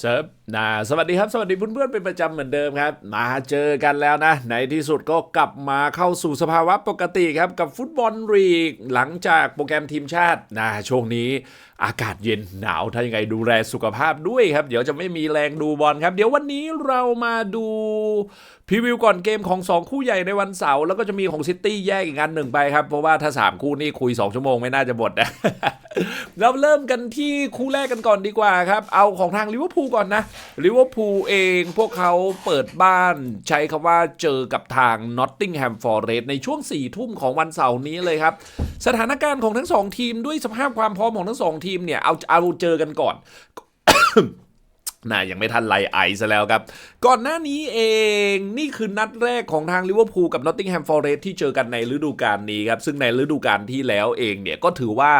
เซิร์ฟนะสวัสดีครับ สวัสดีเพื่อนๆเป็นประจำเหมือนเดิมครับ มาเจอกันแล้วนะ ในที่สุดก็กลับมาเข้าสู่สภาวะปกติครับ กับฟุตบอลลีกหลังจากโปรแกรมทีมชาตินะช่วงนี้อากาศเย็นหนาวถ้ายังไงดูแลสุขภาพด้วยครับ เดี๋ยวจะไม่มีแรงดูบอลครับ เดี๋ยววันนี้เรามาดูพรีวิวก่อนเกมของ 2 คู่ใหญ่ในวันเสาร์แล้วก็จะมีของซิตี้แยกอีกอันหนึ่งไปครับ เพราะว่าถ้า 3 คู่นี่คุย 2 ชั่วโมงไม่น่าจะหมดนะเราเริ่มกันที่คู่แรกกันก่อนดีกว่าครับ เอาของทางลิเวอร์พูลก่อนนะลิเวอร์พูลเองพวกเขาเปิดบ้านใช้คำว่าเจอกับทางนอตติงแฮมฟอร์เรสในช่วง4ี่ทุ่มของวันเสาร์นี้เลยครับ สถานการณ์ของทั้ง 2 ทีมด้วยสภาพความพร้อมของทั้ง2ทีมเนี่ยเอาเอาเจอกันก่อนน่ายังไม่ทันไลไอซะแล้วครับ ก่อนหน้านี้เองนี่คือนัดแรกของทางลิเวอร์พูลกับนอตติงแฮมฟอร์เรสที่เจอกันในฤดูกาลนี้ครับ ซึ่งในฤดูกาลที่แล้วเองเนี่ยก็ถือว่า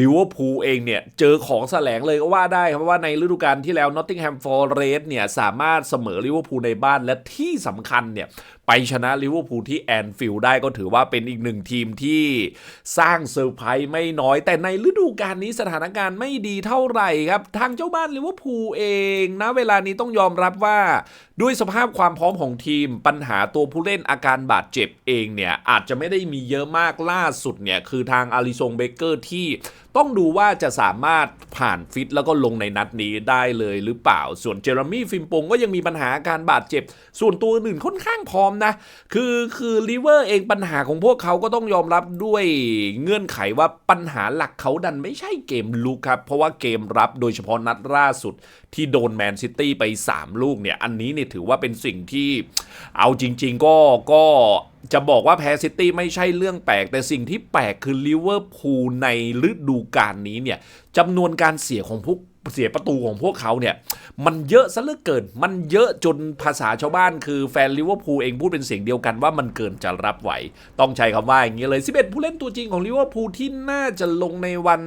ลิเวอร์พูลเองเนี่ยเจอของแสลงเลยก็ว่าได้ครับเพราะว่าในฤดูกาลที่แล้วนอตติงแฮมฟอร์เรสเนี่ยสามารถเสมอลิเวอร์พูลในบ้านและที่สำคัญเนี่ยไปชนะลิเวอร์พูลที่แอนฟิลด์ได้ก็ถือว่าเป็นอีกหนึ่งทีมที่สร้างเซอร์ไพรส์ไม่น้อย แต่ในฤดูกาลนี้สถานการณ์ไม่ดีเท่าไหร่ครับ ทางเจ้าบ้านลิเวอร์พูลเองนะเวลานี้ต้องยอมรับว่า ด้วยสภาพความพร้อมของทีมปัญหาตัวผู้เล่นอาการบาดเจ็บเองเนี่ยอาจจะไม่ได้มีเยอะมากล่าสุดเนี่ยคือทางอาริซงเบเกอร์ที่ต้องดูว่าจะสามารถผ่านฟิตแล้วก็ลงในนัดนี้ได้เลยหรือเปล่า ส่วนเจอร์มี่ฟิมปงก็ยังมีปัญหาการบาดเจ็บ ส่วนตัวอื่นค่อนข้างพร้อมนะ คือคือลิเวอร์เองปัญหาของพวกเขาก็ต้องยอมรับด้วยเงื่อนไขว่าปัญหาหลักเขาดันไม่ใช่เกมลุกครับ เพราะว่าเกมรับโดยเฉพาะนัดล่าสุดที่โดนแมนซิตี้ไป 3 ลูกเนี่ย อันนี้เนี่ยถือว่าเป็นสิ่งที่เอาจริง ๆ ก็ก็ จะบอกว่าแพ้ซิตี้ไม่ใช่เรื่องแปลก แต่สิ่งที่แปลกคือลิเวอร์พูลในฤดูกาลนี้เนี่ยจำนวนการเสียของพวกเสียประตูของพวกเขาเนี่ย มันเยอะซะเหลือเกิน มันเยอะจนภาษาชาวบ้านคือแฟนลิเวอร์พูลเองพูดเป็นเสียงเดียวกันว่ามันเกินจะรับไหว ต้องใช้คำว่าอย่างนี้เลย 11 ผู้เล่นตัวจริงของลิเวอร์พูลที่น่าจะลงในวัน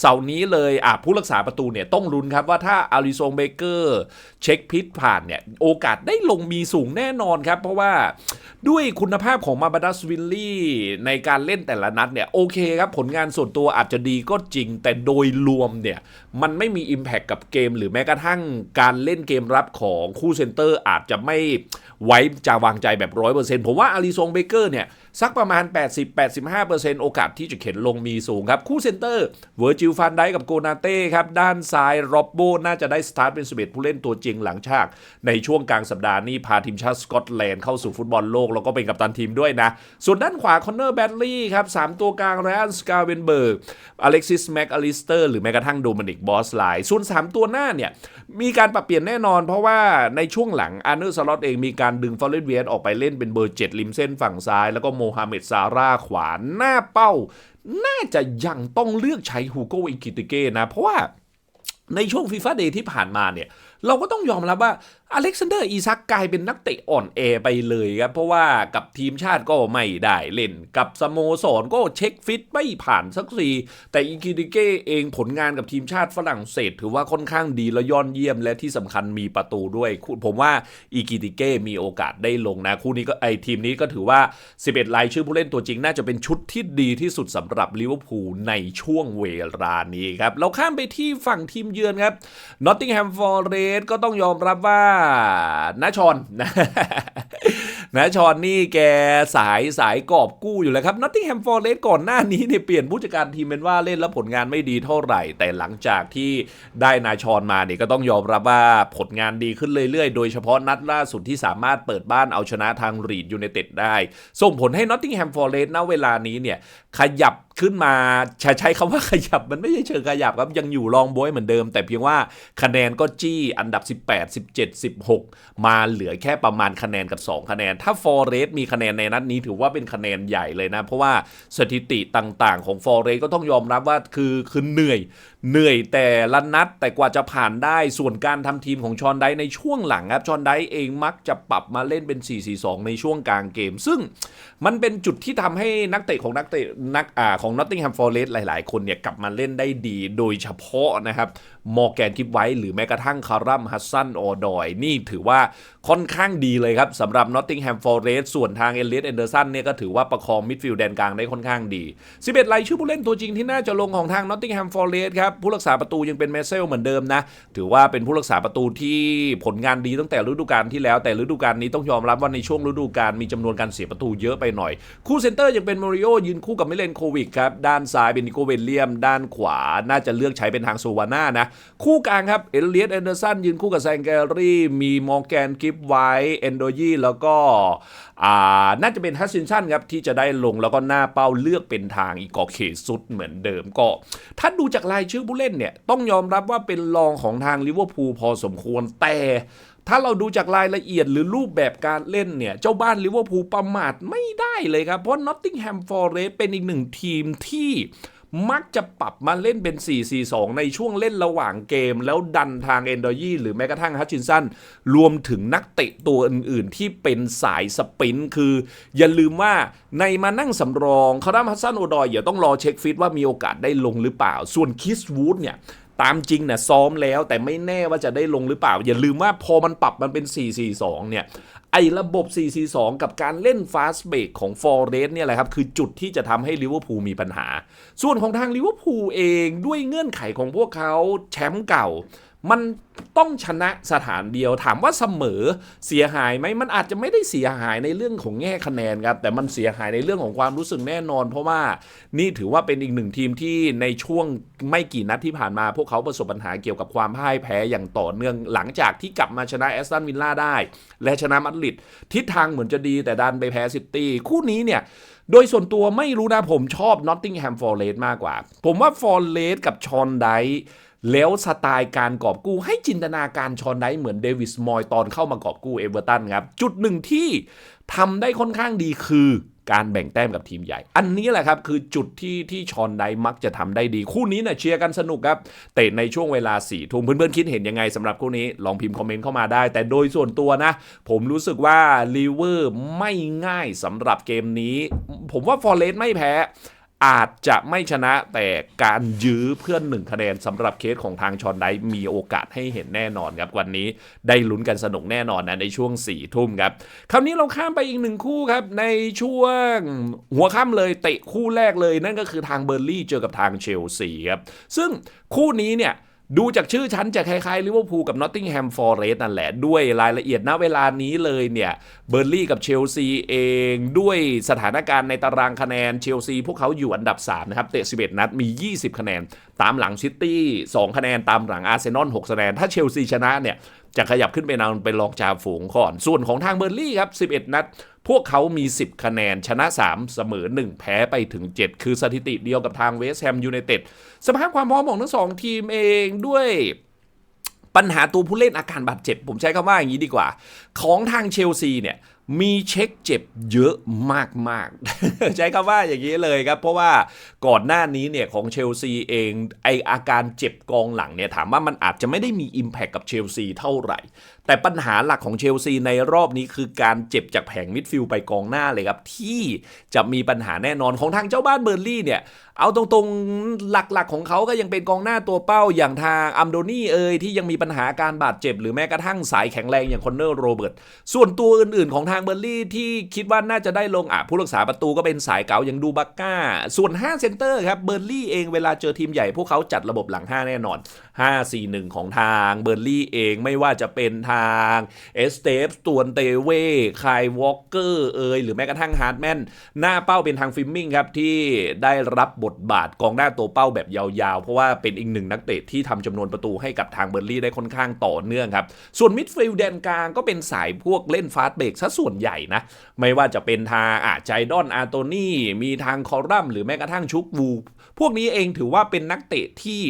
เสาร์นี้เลยอะผู้รักษาประตูเนี่ยต้องลุ้นครับว่าถ้าอาริโซงเบเกอร์เช็คพิษผ่านเนี่ยโอกาสได้ลงมีสูงแน่นอนครับ เพราะว่า ด้วยคุณภาพของมาบาดัสวินลี่ในการเล่นแต่ละนัดเนี่ยโอเคครับผลงานส่วนตัวอาจจะดีก็จริง แต่โดยรวมเนี่ยมันไม่มี Impact กับเกม หรือแม้กระทั่งการเล่นเกมรับของคู่เซนเตอร์อาจจะไม่ไว้จะวางใจแบบ 100%ผมว่าอาริซงเบเกอร์เนี่ย สักประมาณ 80-85%โอกาสที่จะเข็นลงมีสูงครับ คู่เซนเตอร์เวอร์จิลฟันไดกับโกนาเต้ครับ ด้านซ้ายร็อบโบน่าจะได้สตาร์ทเป็นสเ11ผู้เล่นตัวจริงหลังฉาก ในช่วงกลางสัปดาห์นี้พาทีมชาติสกอตแลนด์เข้าสู่ฟุตบอลโลก แล้วก็เป็นกัปตันทีมด้วยนะ ส่วนด้านขวาคอนเนอร์แบดลีย์ครับ3ตัวกลางไรอันสกาเวนเบิร์กอเล็กซิสแม็กอลิสเตอร์หรือแม้กระทั่งโดมินิกบอสไลน์ส่วน 3 ตัวหน้าเนี่ยมีการปรับเปลี่ยนแน่นอน เพราะว่าในช่วงหลังอาร์เนอร์สล็อตเองมีการดึงฟอร์เรนเวียออกไปเล่นเป็นเบอร์7ริมเส้นฝั่งซ้ายแล้วก็โมฮัมเหม็ดซาร่าขวาหน้าเป้า น่าจะยังต้องเลือกใช้ฮูโกอิกิติเก้นะ เพราะว่าในช่วงฟีฟ่าเดย์ที่ผ่านมาเนี่ย เราก็ต้องยอมรับว่า อเล็กซานเดอร์อีซักกลายเป็นนักเตะอ่อนแอไปเลยครับ เพราะว่ากับทีมชาติก็ไม่ได้เล่น กับสโมสรก็เช็คฟิตไม่ผ่านสักทีแต่อิกิติเก้เองผลงานกับทีมชาติฝรั่งเศส ถือว่าค่อนข้างดีและยอดเยี่ยมและที่สำคัญมีประตูด้วย ผมว่าอิกิติเก้มีโอกาสได้ลงนะ คู่นี้ก็ไอทีมนี้ก็ถือว่า 11 รายชื่อผู้เล่นตัวจริงน่าจะเป็นชุดที่ดีที่สุดสำหรับลิเวอร์พูลในช่วงเวลานี้ครับเราข้ามไปที่ฝั่งทีมเยือนครับนอตติงแฮมฟอร์เรสก็ต้องยอมรับว่านาชอนนะนะชอนนี่แกสายสายกอบกู้อยู่แล้วครับนอตติงแฮมฟอร์เรสก่อนหน้านี้เนี่ยเปลี่ยนผู้จัดการทีมเป็นว่าเล่นแล้วผลงานไม่ดีเท่าไหร่ แต่หลังจากที่ได้นาชอนมาเนี่ยก็ต้องยอมรับว่าผลงานดีขึ้นเรื่อยๆ โดยเฉพาะนัดล่าสุดที่สามารถเปิดบ้านเอาชนะทางรีดยูไนเต็ดได้ ส่งผลให้นอตติงแฮมฟอร์เรสณเวลานี้เนี่ยขยับขึ้นมาใช้ใช้คำว่าขยับมันไม่ใช่เชิงขยับครับยังอยู่รองบอยเหมือนเดิม แต่เพียงว่าคะแนนก็จี้อันดับ 18 17 16 มาเหลือแค่ประมาณคะแนนกับ 2 คะแนน ถ้าฟอร์เรสมีคะแนนในนัดนี้ถือว่าเป็นคะแนนใหญ่เลยนะ เพราะว่าสถิติต่างๆ ของฟอร์เรสก็ต้องยอมรับว่าคือคือเหนื่อยเหนื่อยแต่ละนัดแต่กว่าจะผ่านได้ส่วนการทำทีมของชอนไดในช่วงหลังครับชอนไดเองมักจะปรับมาเล่นเป็น 4-4-2 ในช่วงกลางเกม ซึ่งมันเป็นจุดที่ทำให้นักเตะของนักเตะนักอ่าของนอตติงแฮมฟอร์เรสหลาย ๆ คนเนี่ยกลับมาเล่นได้ดีโดยเฉพาะนะครับมอร์แกนกิฟไว้หรือแม้กระทั่งคารัมฮัสซันออดอยนี่ถือว่าค่อนข้างดีเลยครับสำหรับนอตติงแฮมฟอร์เรสส่วนทางเอเลียตเอนเดอร์สันเนี่ยก็ถือว่าประคองมิดฟิลด์แดนกลางได้ค่อนข้างดี 11รายชื่อผู้เล่นตัวจริงที่น่าจะลงของทางนอตติงแฮมฟอร์เรสครับผู้รักษาประตูยังเป็นเมเซลเหมือนเดิมนะถือว่าเป็นผู้รักษาประตูที่ผลงานดีตั้งแต่ฤดูกาลที่แล้วแต่ฤดูกาลนี้ต้องยอมรับว่าในช่วงฤดูกาลมีจำนวนการเสียประตูเยอะไปหน่อย คู่เซนเตอร์ยังเป็นโมริโอยืนคู่กับมิเลนโควิกครับด้านซ้ายเป็นนิโกเวลเลียม ด้านขวาน่าจะเลือกใช้เป็นทางโซวาน่านะคู่กลางครับเอเลียตแอนเดอร์สันยืนคู่กับแซงแกรี่มีมอร์แกนกิฟไวเอนโดยีแล้วก็น่าจะเป็นฮัสซินชันครับที่จะได้ลงแล้วก็หน้าเป้าเลือกเป็นทางอีกอเคซุดเหมือนเดิมก็ ถ้าดูจากรายชื่อผู้เล่นเนี่ยต้องยอมรับว่าเป็นรองของทางลิเวอร์พูลพอสมควรแต่ถ้าเราดูจากรายละเอียดหรือรูปแบบการเล่นเนี่ย เจ้าบ้านลิเวอร์พูลประมาทไม่ได้เลยครับ เพราะ Nottingham Forest เป็นอีกหนึ่งทีมที่ มักจะปรับมาเล่นเป็น 4-4-2 ในช่วงเล่นระหว่างเกม แล้วดันทางเอนโดยีหรือแม้กระทั่งฮัชชินสันรวมถึงนักเตะตัวอื่นๆ ที่เป็นสายสปินคือ อย่าลืมว่าในมานั่งสำรองคารามัสซันโอดอยเดี๋ยวต้องรอเช็คฟิตว่ามีโอกาสได้ลงหรือเปล่า ส่วนคิสวูดเนี่ยตามจริงนะซ้อมแล้วแต่ไม่แน่ว่าจะได้ลงหรือเปล่า อย่าลืมว่าพอมันปรับมันเป็น 4-4-2 เนี่ย ไอ้ระบบ 4-4-2 กับการเล่นฟาสเบรกของฟอร์เรสเนี่ยแหละครับ คือจุดที่จะทำให้ลิเวอร์พูลมีปัญหา ส่วนของทางลิเวอร์พูลเองด้วยเงื่อนไขของพวกเขาแชมป์เก่า มันต้องชนะสถานเดียว ถามว่าเสมอเสียหายไหมมันอาจจะไม่ได้เสียหายในเรื่องของแง่คะแนนครับ แต่มันเสียหายในเรื่องของความรู้สึกแน่นอน เพราะว่านี่ถือว่าเป็นอีกหนึ่งทีมที่ในช่วงไม่กี่นัดที่ผ่านมา พวกเขาประสบปัญหาเกี่ยวกับความพ่ายแพ้อย่างต่อเนื่อง หลังจากที่กลับมาชนะแอสตันวิลล่าได้ และชนะมัดริดทิศทางเหมือนจะดีแต่ดันไปแพ้ซิตี้คู่นี้เนี่ยโดยส่วนตัวไม่รู้นะผมชอบ Nottingham Forest มากกว่า ผมว่า Forest กับชอนได แล้วสไตล์การกอบกู้ให้จินตนาการชอนไดเหมือนเดวิสมอยตอนเข้ามากอบกู้เอเวอร์ตันครับ จุดหนึ่งที่ทำได้ค่อนข้างดีคือการแบ่งแต้มกับทีมใหญ่ อันนี้แหละครับ คือจุดที่ที่ชอนไดมักจะทำได้ดี คู่นี้เนะ่ยเชียร์กันสนุกครับ เตะในช่วงเวลา4ี่ทุ่มเพื่อนๆ คิดเห็นยังไงสำหรับคู่นี้ ลองพิมพ์คอมเมนต์เข้ามาได้ แต่โดยส่วนตัวนะ ผมรู้สึกว่าลีเวอร์ไม่ง่ายสำหรับเกมนี้ ผมว่าฟอร์เรสไม่แพ้ อาจจะไม่ชนะแต่การยื้อเพื่อนหนึ่งคะแนนสำหรับเคสของทางชอนไดมีโอกาสให้เห็นแน่นอนครับวันนี้ได้ลุ้นกันสนุกแน่นอนนะในช่วง4ี่ทุ่มครับคราวนี้เราข้ามไปอีกหนึ่งคู่ครับในช่วงหัวค่ำเลยเตะคู่แรกเลยนั่นก็คือทางเบอร์ลี่เจอกับทางเชลซีครับซึ่งคู่นี้เนี่ย ดูจากชื่อชั้นจะคล้ายๆลิเวอร์พูลกับนอตติงแฮมฟอร์เรสนั่นแหละ ด้วยรายละเอียดณเวลานี้เลยเนี่ยเบอร์ลี่กับเชลซีเอง ด้วยสถานการณ์ในตารางคะแนนเชลซีพวกเขาอยู่อันดับ 3 นะครับ เตะ 11 นัดมี 20 คะแนน ตามหลังซิตี้ 2 คะแนน ตามหลังอาร์เซนอล 6 คะแนน ถ้าเชลซีชนะเนี่ยจะขยับขึ้นไปนำเป็นรองจ่าฝูงก่อน ส่วนของทางเบอร์ลี่ครับ 11 นัด พวกเขามี 10 คะแนน ชนะ 3 เสมอ 1 แพ้ไปถึง 7 คือสถิติเดียวกับทางเวสต์แฮมยูไนเต็ดสภาพความพร้อมของทั้งสองทีมเองด้วยปัญหาตัวผู้เล่นอาการบาดเจ็บ ผมใช้คำว่าอย่างนี้ดีกว่า ของทางเชลซีเนี่ยมีเช็คเจ็บเยอะมากๆ ใช้คำว่าอย่างนี้เลยครับ เพราะว่าก่อนหน้านี้เนี่ยของเชลซีเองไออาการเจ็บกองหลังเนี่ยถามว่ามันอาจจะไม่ได้มี Impact กับเชลซีเท่าไหร่ แต่ปัญหาหลักของเชลซีในรอบนี้คือการเจ็บจากแผงมิดฟิลไปกองหน้าเลยครับ ที่จะมีปัญหาแน่นอนของทางเจ้าบ้านเบอร์ลี่เนี่ยเอาตรงๆหลักๆของเขาก็ยังเป็นกองหน้าตัวเป้าอย่างทางอัมโดนี่เอยที่ยังมีปัญหาการบาดเจ็บ หรือแม้กระทั่งสายแข็งแรงอย่างคอนเนอร์โรเบิร์ตส่วนตัวอื่นๆของทางเบอร์ลี่ที่คิดว่าน่าจะได้ลงอะผู้รักษาประตูก็เป็นสายเก๋าอย่างดูบักก้า ส่วน 5 เซนเตอร์ครับเบอร์ลี่เองเวลาเจอทีมใหญ่พวกเขาจัดระบบหลัง 5 แน่นอน 5-4-1 ของทางเบอร์ลี่เองไม่ว่าจะเป็นทางเอสเตฟตวนเตเว่คายวอลเกอร์เอยหรือแม้กระทั่งฮาร์ดแมนหน้าเป้าเป็นทางฟิมมิงครับที่ได้รับบทบาทกองหน้าตัวเป้าแบบยาวๆ เพราะว่าเป็นอีกหนึ่งนักเตะที่ทำจำนวนประตูให้กับทางเบอร์ลี่ได้ค่อนข้างต่อเนื่องครับส่วนมิดฟิลด์แดนกลางก็เป็นสายพวกเล่นฟาสเบรกซะส่วนใหญ่นะ ไม่ว่าจะเป็นทางอาใจดอนอาโตนี่ มีทางคอรัมหรือแม้กระทั่งชุกวู พวกนี้เองถือว่าเป็นนักเตะที่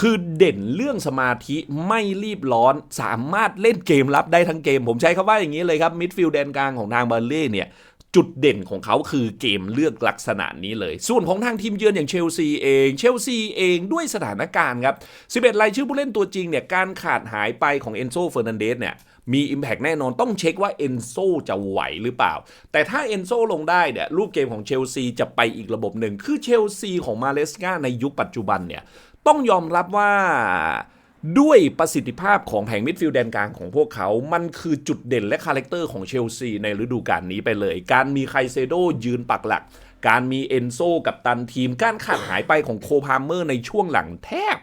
คือเด่นเรื่องสมาธิไม่รีบร้อนสามารถเล่นเกมรับได้ทั้งเกม ผมใช้คำว่าอย่างนี้เลยครับมิดฟิลด์แดนกลางของทางเบอร์ลี่เนี่ย จุดเด่นของเขาคือเกมเลือกลักษณะนี้เลย ส่วนของทางทีมเยือนอย่างเชลซีเอง เชลซีเองด้วยสถานการณ์ครับ 11 รายชื่อผู้เล่นตัวจริงเนี่ย การขาดหายไปของเอนโซเฟอร์นันเดสเนี่ยมี Impact แน่นอนต้องเช็คว่าเอนโซจะไหวหรือเปล่า แต่ถ้าเอนโซลงได้เนี่ยรูปเกมของเชลซีจะไปอีกระบบหนึ่ง คือเชลซีของมาเลสกาในยุคปัจจุบันเนี่ยต้องยอมรับว่า ด้วยประสิทธิภาพของแผงมิดฟิลด์แดนกลางของพวกเขา มันคือจุดเด่นและคาแรคเตอร์ของเชลซีในฤดูกาลนี้ไปเลย การมีไคเซโดยืนปักหลัก การมีเอนโซกับตันทีม การขาดหายไปของโคพาเมอร์ในช่วงหลังแทบ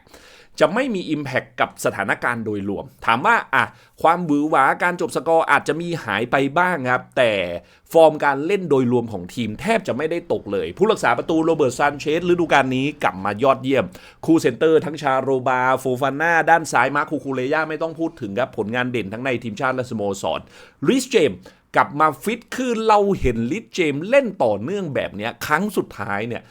จะไม่มี Impact กับสถานการณ์โดยรวม ถามว่าอะความหวือหวาการจบสกอร์อาจจะมีหายไปบ้างครับ แต่ฟอร์มการเล่นโดยรวมของทีมแทบจะไม่ได้ตกเลย ผู้รักษาประตูโรเบิร์ตซานเชสฤดูกาลนี้กลับมายอดเยี่ยม คู่เซนเตอร์ทั้งชาโรบาโฟฟาน่าด้านซ้ายมาคูคูเลย่าไม่ต้องพูดถึงครับ ผลงานเด่นทั้งในทีมชาติและสโมสรริสเจม กลับมาฟิตคือเราเห็นลิทเจมเล่นต่อเนื่องแบบนี้ครั้งสุดท้ายเนี่ย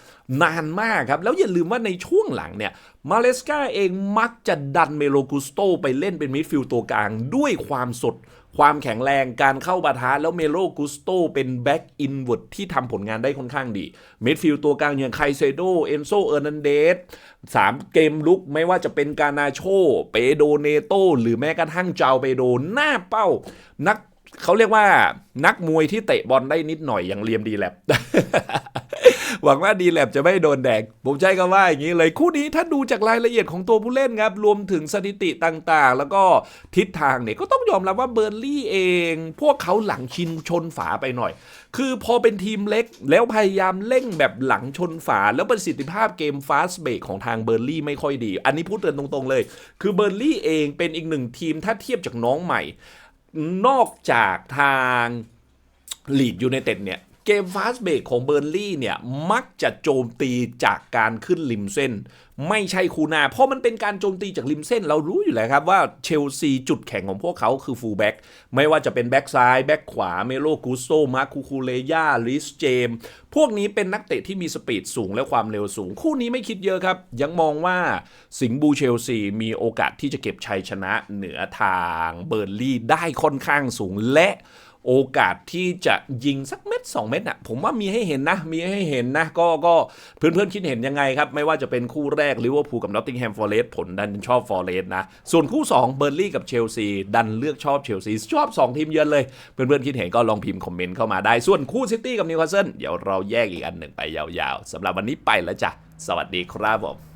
นานมากครับ แล้วอย่าลืมว่าในช่วงหลังเนี่ยมาเลสกาเองมักจะดันเมโลกุสโตไปเล่นเป็นมิดฟิลด์ตัวกลางด้วยความสด ความแข็งแรงการเข้าบาทาแล้วเมโลกุสโตเป็นแบ็กอินเวิร์ดที่ทำผลงานได้ค่อนข้างดีมิดฟิลด์ตัวกลางอย่างไคเซโดเอนโซเออร์นันเดสสามเกมลุกไม่ว่าจะเป็นกานาโช เปโดเนโต หรือแม้กระทั่งเจาเปโดหน้าเป้า นัก เขาเรียกว่านักมวยที่เตะบอลได้นิดหน่อยอย่างเลียมดีแลบหวังว่าดีแลบจะไม่โดนแดก ผมใช้คำว่าอย่างนี้เลยคู่นี้ถ้าดูจากรายละเอียดของตัวผู้เล่นครับ รวมถึงสถิติต่างๆ แล้วก็ทิศทางเนี่ยก็ต้องยอมรับว่าเบอร์ลี่เอง พวกเขาหลังชินชนฝาไปหน่อย คือพอเป็นทีมเล็กแล้วพยายามเร่งแบบหลังชนฝา แล้วประสิทธิภาพเกมฟาสเบรกของทางเบอร์ลี่ไม่ค่อยดี อันนี้พูดเตือนตรงๆเลย คือเบอร์ลี่เองเป็นอีกหนึ่งทีมถ้าเทียบจากน้องใหม่ นอกจากทางลีดยูไนเต็ดเนี่ย เกมฟาสเบรกของเบอร์ลี่เนี่ยมักจะโจมตีจากการขึ้นริมเส้น ไม่ใช่คูนา เพราะมันเป็นการโจมตีจากริมเส้น เรารู้อยู่แล้วครับว่าเชลซีจุดแข็งของพวกเขาคือฟูลแบ็กไม่ว่าจะเป็นแบ็กซ้ายแบ็กขวาเมโลกูโซมาคูคูเลยาลิสเจม พวกนี้เป็นนักเตะที่มีสปีดสูงและความเร็วสูง คู่นี้ไม่คิดเยอะครับ ยังมองว่าสิงบูเชลซีมีโอกาสที่จะเก็บชัยชนะเหนือทางเบอร์ลี่ได้ค่อนข้างสูงและ โอกาสที่จะยิงสักเม็ด 2 เม็ดอะผมว่ามีให้เห็นนะ มีให้เห็นนะ ก็ก็เพื่อนๆคิดเห็นยังไงครับ ไม่ว่าจะเป็นคู่แรกลิเวอร์พูลกับนอตติงแฮมฟอร์เรสผลดันชอบฟอร์เรสนะ ส่วนคู่ 2 เบอร์ลี่กับเชลซี ดันเลือกชอบเชลซี ชอบ 2 ทีมเยือนเลย เพื่อนๆคิดเห็นก็ลองพิมพ์คอมเมนต์เข้ามาได้ ส่วนคู่ซิตี้กับนิวคาสเซิลเดี๋ยวเราแยกอีกอันหนึ่งไปยาวๆสำหรับวันนี้ไปแล้วจ้ะสวัสดีครับผม